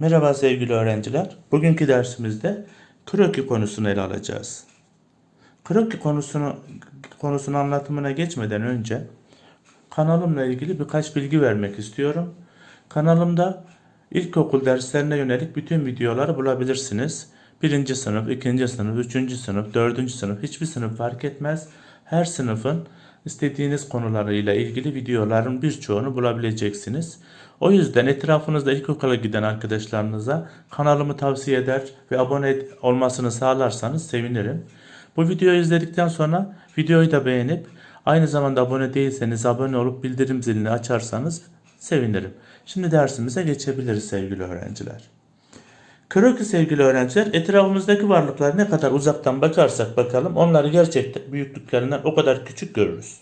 Merhaba sevgili öğrenciler. Bugünkü dersimizde kroki konusunu ele alacağız. Kroki konusunu konusunu anlatımına geçmeden önce kanalımla ilgili birkaç bilgi vermek istiyorum. Kanalımda ilkokul derslerine yönelik bütün videoları bulabilirsiniz. Birinci sınıf, ikinci sınıf, üçüncü sınıf, dördüncü sınıf hiçbir sınıf fark etmez. Her sınıfın istediğiniz konularıyla ilgili videoların birçoğunu bulabileceksiniz. O yüzden etrafınızda ilkokula giden arkadaşlarınıza kanalımı tavsiye eder ve abone olmasını sağlarsanız sevinirim. Bu videoyu izledikten sonra videoyu da beğenip aynı zamanda abone değilseniz abone olup bildirim zilini açarsanız sevinirim. Şimdi dersimize geçebiliriz sevgili öğrenciler. Kroki sevgili öğrenciler etrafımızdaki varlıklar ne kadar uzaktan bakarsak bakalım onları gerçekten büyüklüklerinden o kadar küçük görürüz.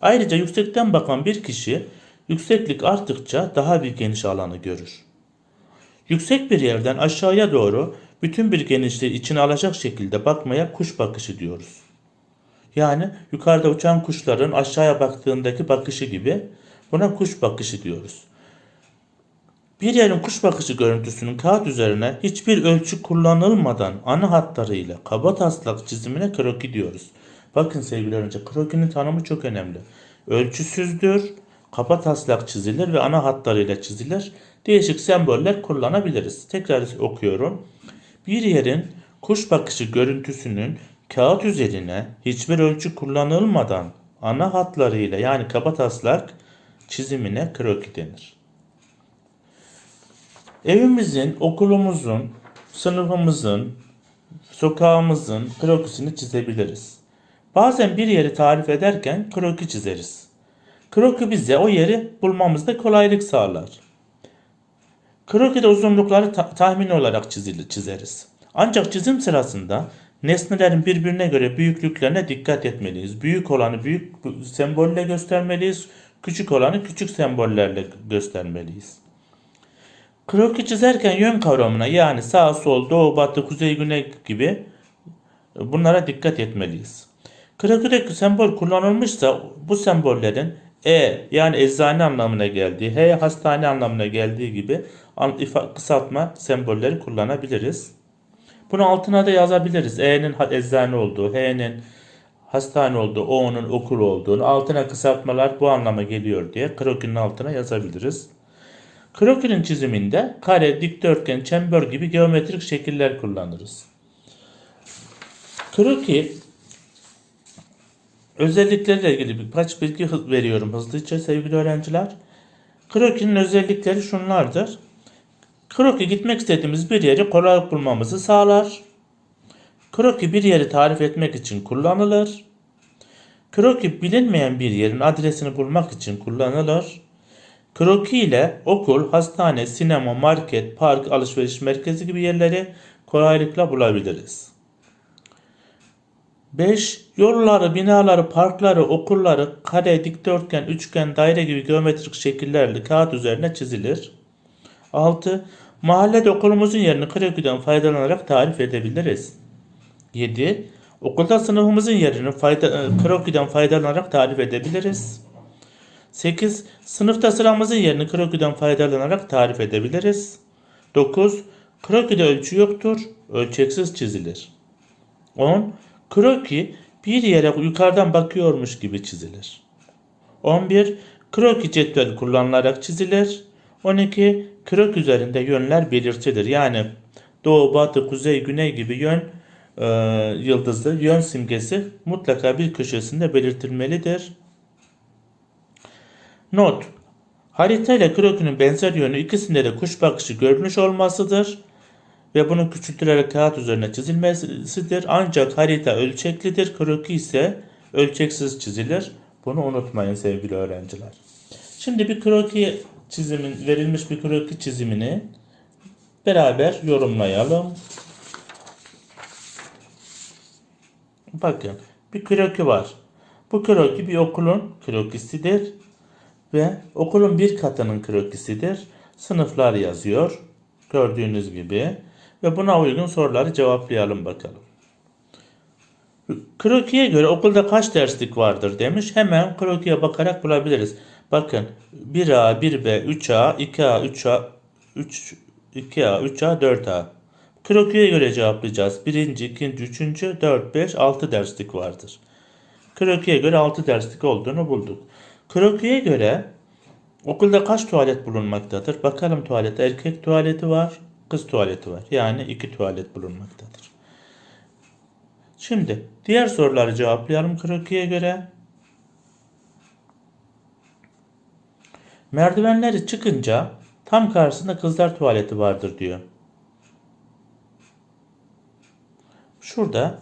Ayrıca yüksekten bakan bir kişi yükseklik arttıkça daha bir geniş alanı görür. Yüksek bir yerden aşağıya doğru bütün bir genişliği içine alacak şekilde bakmaya kuş bakışı diyoruz. Yani yukarıda uçan kuşların aşağıya baktığındaki bakışı gibi buna kuş bakışı diyoruz. Bir yerin kuş bakışı görüntüsünün kağıt üzerine hiçbir ölçü kullanılmadan ana hatlarıyla kaba taslak çizimine kroki diyoruz. Bakın sevgili öğrenci, krokinin tanımı çok önemli. Ölçüsüzdür, kaba taslak çizilir ve ana hatlarıyla çizilir. Değişik semboller kullanabiliriz. Tekrar okuyorum. Bir yerin kuş bakışı görüntüsünün kağıt üzerine hiçbir ölçü kullanılmadan ana hatlarıyla yani kaba taslak çizimine kroki denir. Evimizin, okulumuzun, sınıfımızın, sokağımızın krokisini çizebiliriz. Bazen bir yeri tarif ederken kroki çizeriz. Kroki bize o yeri bulmamızda kolaylık sağlar. Krokide uzunlukları ta- tahmin olarak çizili, çizeriz. Ancak çizim sırasında nesnelerin birbirine göre büyüklüklerine dikkat etmeliyiz. Büyük olanı büyük sembolle göstermeliyiz. Küçük olanı küçük sembollerle göstermeliyiz. Kroki çizerken yön kavramına yani sağ, sol, doğu, batı, kuzey, güney gibi bunlara dikkat etmeliyiz. Krokideki sembol kullanılmışsa bu sembollerin E yani eczane anlamına geldiği, H hastane anlamına geldiği gibi kısaltma sembolleri kullanabiliriz. Bunu altına da yazabiliriz. E'nin eczane olduğu, H'nin hastane olduğu, O'nun okul olduğunu, altına kısaltmalar bu anlama geliyor diye krokinin altına yazabiliriz. Krokinin çiziminde kare, dikdörtgen, çember gibi geometrik şekiller kullanırız. Kroki özellikleriyle ilgili birkaç bilgi veriyorum hızlıca sevgili öğrenciler. Krokinin özellikleri şunlardır. Kroki gitmek istediğimiz bir yeri kolay bulmamızı sağlar. Kroki bir yeri tarif etmek için kullanılır. Kroki bilinmeyen bir yerin adresini bulmak için kullanılır. Kroki ile okul, hastane, sinema, market, park, alışveriş merkezi gibi yerleri kolaylıkla bulabiliriz. 5. Yolları, binaları, parkları, okulları kare, dikdörtgen, üçgen, daire gibi geometrik şekillerle kağıt üzerine çizilir. 6. Mahallede okulumuzun yerini krokiden faydalanarak tarif edebiliriz. 7. Okulda sınıfımızın yerini fayda, e, krokiden faydalanarak tarif edebiliriz. 8. Sınıfta sıramızın yerini krokiden faydalanarak tarif edebiliriz. 9. Krokide ölçü yoktur, ölçeksiz çizilir. 10. Kroki bir yere yukarıdan bakıyormuş gibi çizilir. 11. Kroki cetvel kullanılarak çizilir. 12. Krok üzerinde yönler belirtilir. Yani doğu, batı, kuzey, güney gibi yön e, yıldızlı yön simgesi mutlaka bir köşesinde belirtilmelidir. Not. Harita ile krokinin benzer yönü ikisinde de kuş bakışı görünüş olmasıdır ve bunun küçültülerek kağıt üzerine çizilmesidir. Ancak harita ölçeklidir, kroki ise ölçeksiz çizilir. Bunu unutmayın sevgili öğrenciler. Şimdi bir kroki çizimin verilmiş bir kroki çizimini beraber yorumlayalım. Bakın bir kroki var. Bu kroki bir okulun krokisidir ve okulun bir katının krokisidir. Sınıflar yazıyor. Gördüğünüz gibi. Ve buna uygun soruları cevaplayalım bakalım. Krokiye göre okulda kaç derslik vardır demiş. Hemen krokiye bakarak bulabiliriz. Bakın 1A, 1B, 3A, 2A, 3A, 3 2A, 3A, 4A. Krokiye göre cevaplayacağız. Birinci, ikinci, üçüncü, dört, beş, altı derslik vardır. Krokiye göre altı derslik olduğunu bulduk. Krokiye göre okulda kaç tuvalet bulunmaktadır? Bakalım tuvalet. Erkek tuvaleti var, kız tuvaleti var. Yani iki tuvalet bulunmaktadır. Şimdi diğer soruları cevaplayalım krokiye göre. Merdivenleri çıkınca tam karşısında kızlar tuvaleti vardır diyor. Şurada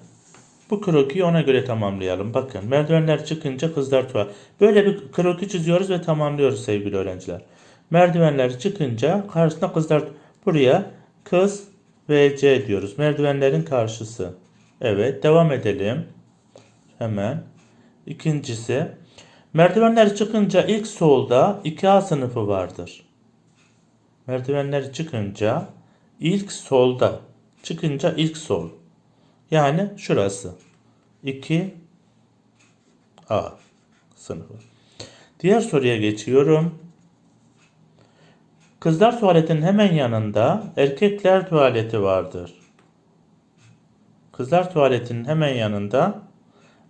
bu krokiyi ona göre tamamlayalım. Bakın merdivenler çıkınca kızlar tuvaleti. Böyle bir kroki çiziyoruz ve tamamlıyoruz sevgili öğrenciler. Merdivenler çıkınca karşısında kızlar buraya kız ve C diyoruz. Merdivenlerin karşısı. Evet devam edelim. Hemen. İkincisi merdivenler çıkınca ilk solda 2A sınıfı vardır. Merdivenler çıkınca ilk solda. Çıkınca ilk sol. Yani şurası. 2 A sınıfı. Diğer soruya geçiyorum. Kızlar tuvaletinin hemen yanında erkekler tuvaleti vardır. Kızlar tuvaletinin hemen yanında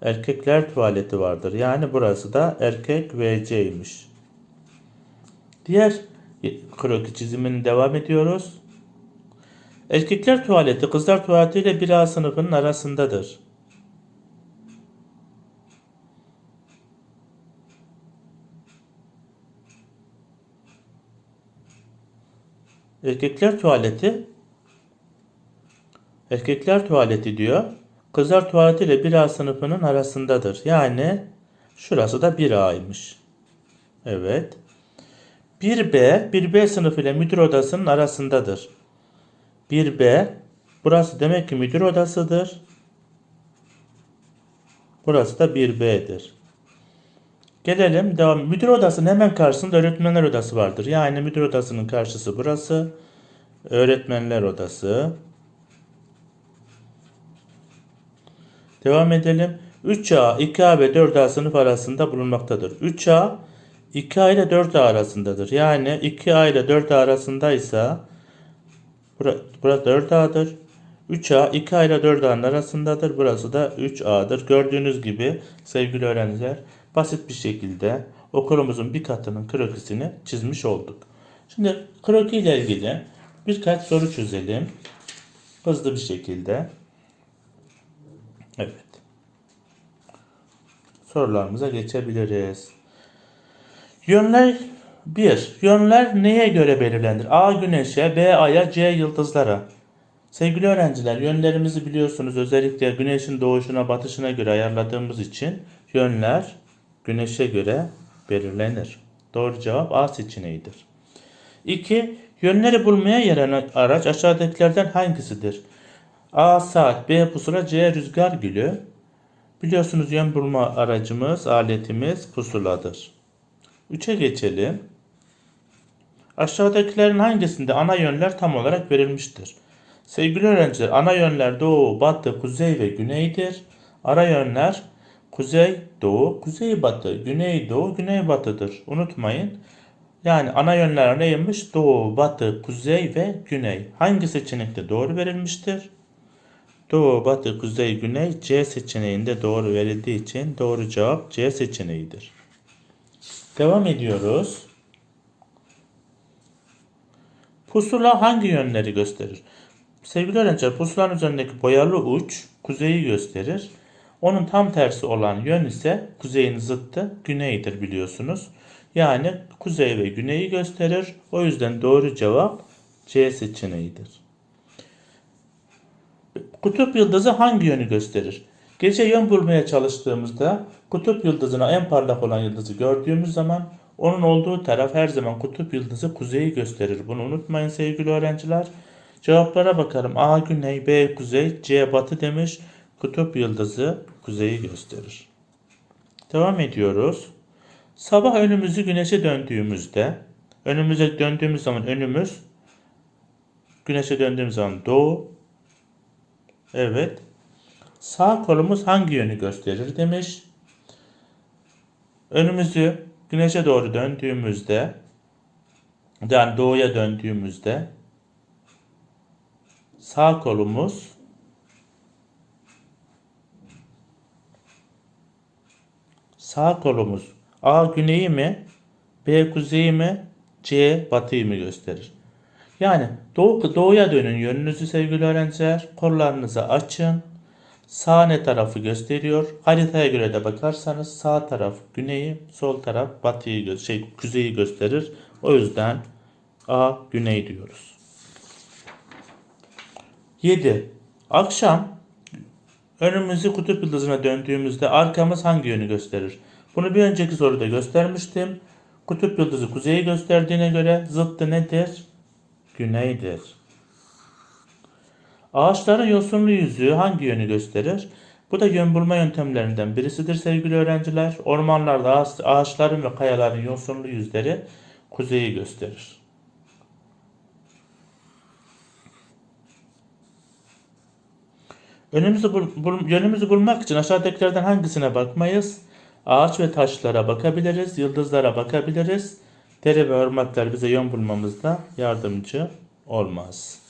erkekler tuvaleti vardır. Yani burası da erkek WC'ymiş. Diğer kroki çizimini devam ediyoruz. Erkekler tuvaleti kızlar tuvaleti ile bir A sınıfının arasındadır. Erkekler tuvaleti Erkekler tuvaleti diyor. Kızlar tuvaleti ile 1A sınıfının arasındadır. Yani şurası da 1A'ymış. Evet. 1B, 1B sınıfı ile müdür odasının arasındadır. 1B, burası demek ki müdür odasıdır. Burası da 1B'dir. Gelelim devam. Müdür odasının hemen karşısında öğretmenler odası vardır. Yani müdür odasının karşısı burası. Öğretmenler odası. Devam edelim. 3A, 2A ve 4A sınıf arasında bulunmaktadır. 3A 2A ile 4A arasındadır. Yani 2A ile 4A arasındaysa burası 4A'dır. 3A 2A ile 4A'nın arasındadır. Burası da 3A'dır. Gördüğünüz gibi sevgili öğrenciler basit bir şekilde okulumuzun bir katının krokisini çizmiş olduk. Şimdi kroki ile ilgili birkaç soru çözelim. Hızlı bir şekilde. Evet. Sorularımıza geçebiliriz. Yönler 1. Yönler neye göre belirlenir? A güneşe, B aya, C yıldızlara. Sevgili öğrenciler yönlerimizi biliyorsunuz özellikle güneşin doğuşuna batışına göre ayarladığımız için yönler güneşe göre belirlenir. Doğru cevap A seçeneğidir. 2. Yönleri bulmaya yarayan araç aşağıdakilerden hangisidir? A saat, B pusula, C rüzgar gülü. Biliyorsunuz yön bulma aracımız, aletimiz pusuladır. 3'e geçelim. Aşağıdakilerin hangisinde ana yönler tam olarak verilmiştir? Sevgili öğrenciler, ana yönler doğu, batı, kuzey ve güneydir. Ara yönler kuzey, doğu, kuzey, batı, güney, doğu, güney, batıdır. Unutmayın. Yani ana yönler neymiş? Doğu, batı, kuzey ve güney. Hangi seçenekte doğru verilmiştir? Doğu, batı, kuzey, güney C seçeneğinde doğru verildiği için doğru cevap C seçeneğidir. Devam ediyoruz. Pusula hangi yönleri gösterir? Sevgili öğrenciler pusulanın üzerindeki boyalı uç kuzeyi gösterir. Onun tam tersi olan yön ise kuzeyin zıttı güneydir biliyorsunuz. Yani kuzey ve güneyi gösterir. O yüzden doğru cevap C seçeneğidir. Kutup yıldızı hangi yönü gösterir? Gece yön bulmaya çalıştığımızda kutup yıldızına en parlak olan yıldızı gördüğümüz zaman onun olduğu taraf her zaman kutup yıldızı kuzeyi gösterir. Bunu unutmayın sevgili öğrenciler. Cevaplara bakalım. A güney, B kuzey, C batı demiş. Kutup yıldızı kuzeyi gösterir. Devam ediyoruz. Sabah önümüzü güneşe döndüğümüzde, önümüze döndüğümüz zaman önümüz güneşe döndüğümüz zaman doğu. Evet. Sağ kolumuz hangi yönü gösterir demiş. Önümüzü güneşe doğru döndüğümüzde yani doğuya döndüğümüzde Sağ kolumuz Sağ kolumuz A güneyi mi, B kuzeyi mi, C batıyı mı gösterir? Yani doğu, doğuya dönün yönünüzü sevgili öğrenciler. Kollarınızı açın. Sağ ne tarafı gösteriyor? Haritaya göre de bakarsanız sağ taraf güneyi, sol taraf batıyı şey kuzeyi gösterir. O yüzden A güney diyoruz. 7. Akşam önümüzü kutup yıldızına döndüğümüzde arkamız hangi yönü gösterir? Bunu bir önceki soruda göstermiştim. Kutup yıldızı kuzeyi gösterdiğine göre zıttı nedir? Güneydir. Ağaçların yosunlu yüzüğü hangi yönü gösterir? Bu da yön bulma yöntemlerinden birisidir sevgili öğrenciler. Ormanlarda ağaç- ağaçların ve kayaların yosunlu yüzleri kuzeyi gösterir. Önümüzü bul, bul- yönümüzü bulmak için aşağıdakilerden hangisine bakmayız? Ağaç ve taşlara bakabiliriz, yıldızlara bakabiliriz. Dere ve ırmaklar bize yön bulmamızda yardımcı olmaz.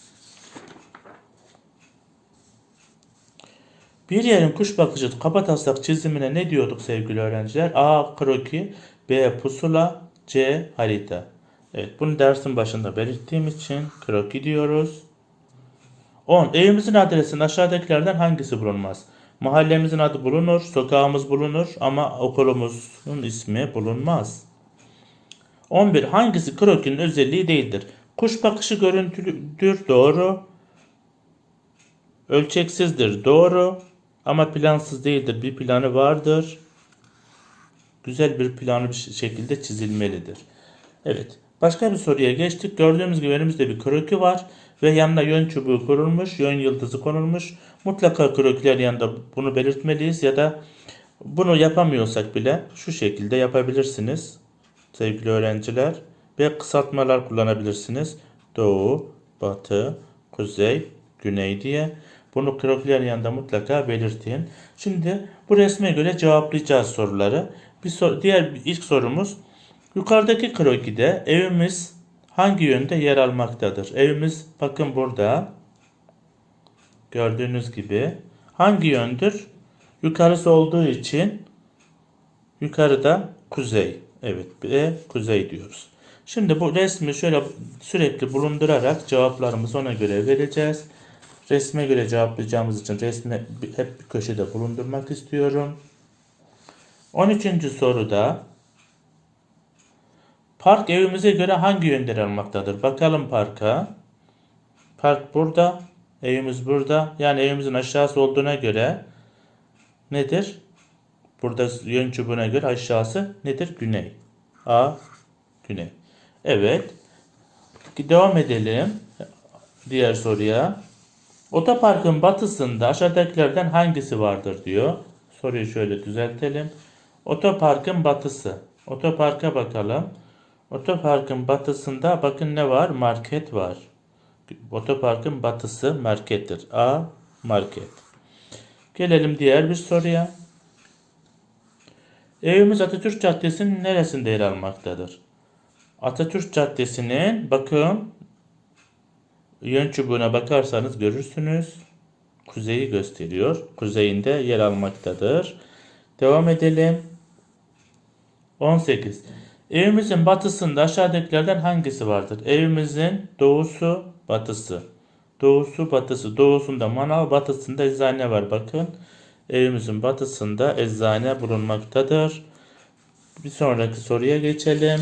Bir yerin kuş bakışı kabataslak çizimine ne diyorduk sevgili öğrenciler? A. Kroki B. Pusula C. Harita. Evet bunu dersin başında belirttiğim için kroki diyoruz. 10. Evimizin adresinin aşağıdakilerden hangisi bulunmaz? Mahallemizin adı bulunur, sokağımız bulunur ama okulumuzun ismi bulunmaz. 11. Hangisi krokinin özelliği değildir? Kuş bakışı görüntülüdür, doğru. Ölçeksizdir, doğru. Ama plansız değildir, bir planı vardır. Güzel bir planı bir şekilde çizilmelidir. Evet. Başka bir soruya geçtik. Gördüğümüz gibi önümüzde bir kroki var ve yanına yön çubuğu kurulmuş, yön yıldızı konulmuş. Mutlaka krokiler yanında bunu belirtmeliyiz ya da bunu yapamıyorsak bile şu şekilde yapabilirsiniz sevgili öğrenciler. Ve kısaltmalar kullanabilirsiniz. Doğu, batı, kuzey, güney diye. Bunu krokiler yanında mutlaka belirtin. Şimdi bu resme göre cevaplayacağız soruları. Bir sor- diğer ilk sorumuz Yukarıdaki krokide evimiz hangi yönde yer almaktadır? Evimiz bakın burada. Gördüğünüz gibi. Hangi yöndür? Yukarısı olduğu için yukarıda kuzey. Evet B kuzey diyoruz. Şimdi bu resmi şöyle sürekli bulundurarak cevaplarımızı ona göre vereceğiz. Resme göre cevaplayacağımız için resmi hep bir köşede bulundurmak istiyorum. 13. soruda Park evimize göre hangi yönde yer almaktadır? Bakalım parka. Park burada. Evimiz burada. Yani evimizin aşağısı olduğuna göre nedir? Burada yön çubuğuna göre aşağısı nedir? Güney. A. Güney. Evet. Devam edelim. Diğer soruya. Otoparkın batısında aşağıdakilerden hangisi vardır diyor. Soruyu şöyle düzeltelim. Otoparkın batısı. Otoparka bakalım. Otoparkın batısında bakın ne var? Market var. Otoparkın batısı markettir. A. Market. Gelelim diğer bir soruya. Evimiz Atatürk Caddesi'nin neresinde yer almaktadır? Atatürk Caddesi'nin bakın yön çubuğuna bakarsanız görürsünüz. Kuzeyi gösteriyor. Kuzeyinde yer almaktadır. Devam edelim. 18. Evimizin batısında aşağıdakilerden hangisi vardır? Evimizin doğusu, batısı. Doğusu, batısı. Doğusunda manav, batısında eczane var. Bakın. Evimizin batısında eczane bulunmaktadır. Bir sonraki soruya geçelim.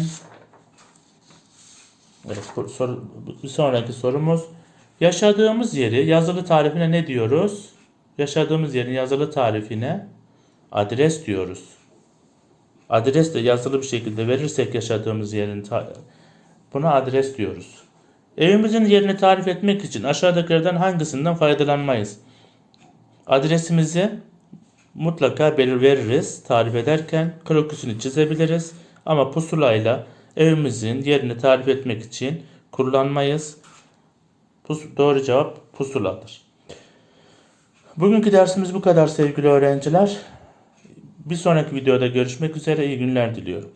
Bir sonraki sorumuz. Yaşadığımız yeri yazılı tarifine ne diyoruz? Yaşadığımız yerin yazılı tarifine adres diyoruz. Adres de yazılı bir şekilde verirsek yaşadığımız yerin buna adres diyoruz. Evimizin yerini tarif etmek için aşağıdakilerden hangisinden faydalanmayız? Adresimizi mutlaka belir veririz tarif ederken kroküsünü çizebiliriz ama pusulayla evimizin yerini tarif etmek için kullanmayız. Pus- doğru cevap pusuladır. Bugünkü dersimiz bu kadar sevgili öğrenciler. Bir sonraki videoda görüşmek üzere iyi günler diliyorum.